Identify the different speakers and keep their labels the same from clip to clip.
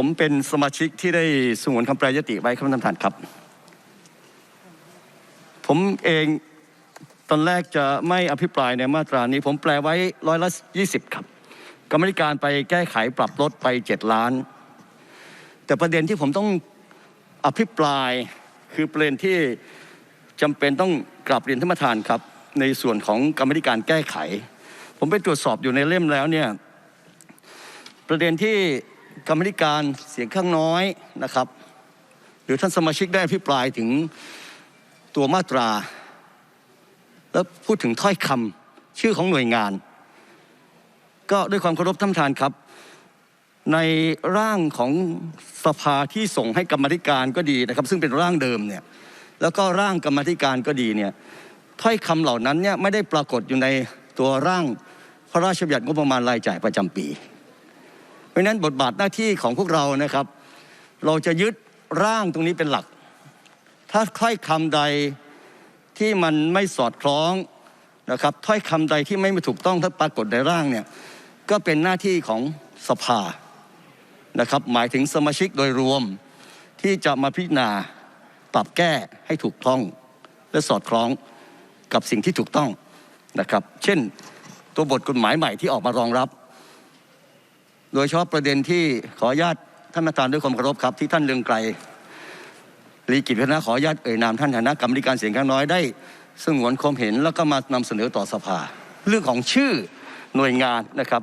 Speaker 1: ผมเป็นสมาชิกที่ได้สงวนคำแปรยติไว้ครับท่านประธานครับ ผมเองตอนแรกจะไม่อภิปรายในมาตรานี้ ผมแปลไว้ร้อยละยี่สิบครับกรรมธิการไปแก้ไขปรับลดไปเจ็ดล้าน แต่ประเด็นที่ผมต้องอภิปรายคือประเด็นที่จำเป็นต้องกลับเรียนท่านประธานครับ ในส่วนของกรรมธิการแก้ไข ผมไปตรวจสอบอยู่ในเล่มแล้วเนี่ยประเด็นที่ กรรมธิการเสียงข้างน้อยนะครับ หรือท่านสมาชิกได้อภิปรายถึงตัวมาตรา แล้วพูดถึงถ้อยคำชื่อของหน่วยงาน ก็ด้วยความเคารพท่านประธานครับ ในร่างของสภาที่ส่งให้กรรมธิการก็ดีนะครับ ซึ่งเป็นร่างเดิมเนี่ยแล้วก็ร่างกรรมธิการก็ดีเนี่ยถ้อยคำเหล่านั้นเนี่ยไม่ได้ปรากฏอยู่ในตัวร่างพระราชบัญญัติงบประมาณรายจ่ายประจำปี ราะฉะนั้นบทบาทหน้าที่ของพวกเรานะครับ เราจะยึดร่างตรงนี้เป็นหลัก ถ้าถ้อยคำใดที่มันไม่สอดคล้องนะครับถ้อยคำใดที่ไม่ถูกต้องถ้าปรากฏในร่างเนี่ยก็เป็นหน้าที่ของสภานะครับหมายถึงสมาชิกโดยรวมที่จะมาพิจารณาปรับแก้ให้ถูกต้องและสอดคล้องกับสิ่งที่ถูกต้องนะครับ เช่น ตัวบทกฎหมายใหม่ที่ออกมารองรับ โดยเฉพาะประเด็นที่ขออนุญาตท่านประธานด้วยความเคารพครับที่ท่านเลืองไกลลีกิจพนาขออนุญาตเอ่ยนามท่านฐานะกรรมธิการเสียงข้างน้อยได้สงวนความเห็นแล้วก็มานำเสนอต่อสภา เรื่องของชื่อหน่วยงานนะครับ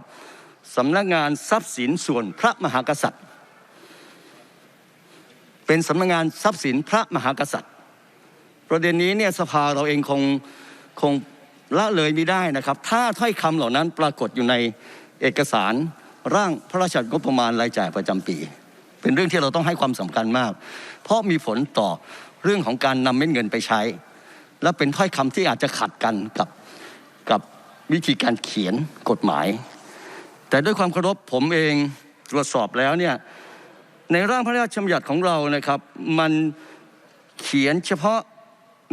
Speaker 1: สำนักงานทรัพย์สินส่วนพระมหากษัตริย์ เป็นสำนักงานทรัพย์สินพระมหากษัตริย์ ประเด็นนี้เนี่ยสภาเราเองคงคงละเลยไม่ได้นะครับ ถ้าถ้อยคำเหล่านั้นปรากฏอยู่ในเอกสาร ร่างพระราชบัญญัติงบประมาณรายจ่ายประจำปี เป็นเรื่องที่เราต้องให้ความสำคัญมาก เพราะมีผลต่อเรื่องของการนำเม็ดเงินไปใช้ และเป็นถ้อยคำที่อาจจะขัดกันกับกับวิธีการเขียนกฎหมาย แต่ด้วยความเคารพผมเองตรวจสอบแล้วเนี่ยในร่างพระราชบัญญัติของเรานะครับ มันเขียนเฉพาะ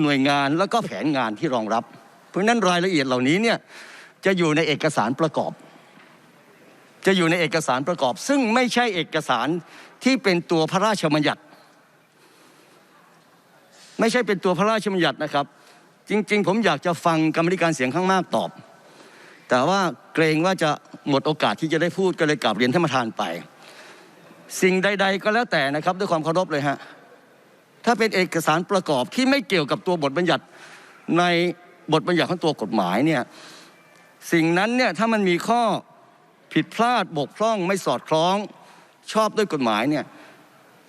Speaker 1: หน่วยงานแล้วก็แผนงานที่รองรับ เพราะนั้นรายละเอียดเหล่านี้เนี่ยจะอยู่ในเอกสารประกอบ จะอยู่ในเอกสารประกอบ ซึ่งไม่ใช่เอกสารที่เป็นตัวพระราชบัญญัติ ไม่ใช่เป็นตัวพระราชบัญญัตินะครับ จริง ๆ ผมอยากจะฟังกรรมธิการเสียงข้างมากตอบ แต่ว่าเกรงว่าจะหมดโอกาสที่จะได้พูดก็เลยกลับเรียนท่านประธานไป สิ่งใด ๆ ก็แล้วแต่นะครับ ด้วยความเคารพเลยฮะถ้าเป็นเอกสารประกอบที่ไม่เกี่ยวกับตัวบทบัญญัติในบทบัญญัติของตัวกฎหมายเนี่ยสิ่งนั้นเนี่ยถ้ามันมีข้อ ผิดพลาดบกพร่องไม่สอดคล้องชอบด้วยกฎหมายเนี่ย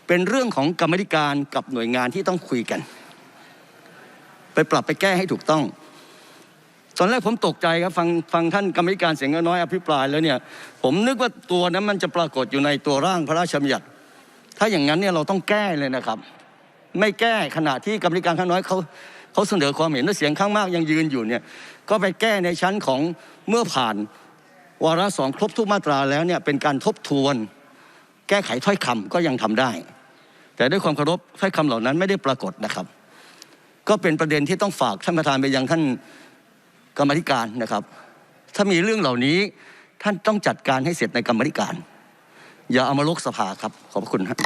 Speaker 1: เป็นเรื่องของกรรมธิการกับหน่วยงานที่ต้องคุยกัน ไปปรับไปแก้ให้ถูกต้อง ตอนแรกผมตกใจครับฟังฟังท่านกรรมธิการเสียงน้อยอภิปรายแล้วเนี่ยผมนึกว่าตัวนั้นมันจะปรากฏอยู่ในตัวร่างพระราชบัญญัติ ถ้าอย่างนั้นเนี่ยเราต้องแก้เลยนะครับ ไม่แก้ขณะที่กรรมธิการข้างน้อยเขาเขาเสนอความเห็นและเสียงข้างมากยังยืนอยู่เนี่ยก็ไปแก้ในชั้นของเมื่อผ่าน วาระสองครบทุกมาตราแล้วเนี่ยเป็นการทบทวนแก้ไขถ้อยคำก็ยังทำได้ แต่ด้วยความเคารพถ้อยคำเหล่านั้นไม่ได้ปรากฏนะครับ ก็เป็นประเด็นที่ต้องฝากท่านประธานไปยังท่านกรรมธิการนะครับ ถ้ามีเรื่องเหล่านี้ท่านต้องจัดการให้เสร็จในกรรมธิการ อย่าเอามาลกสภาครับขอบคุณครับ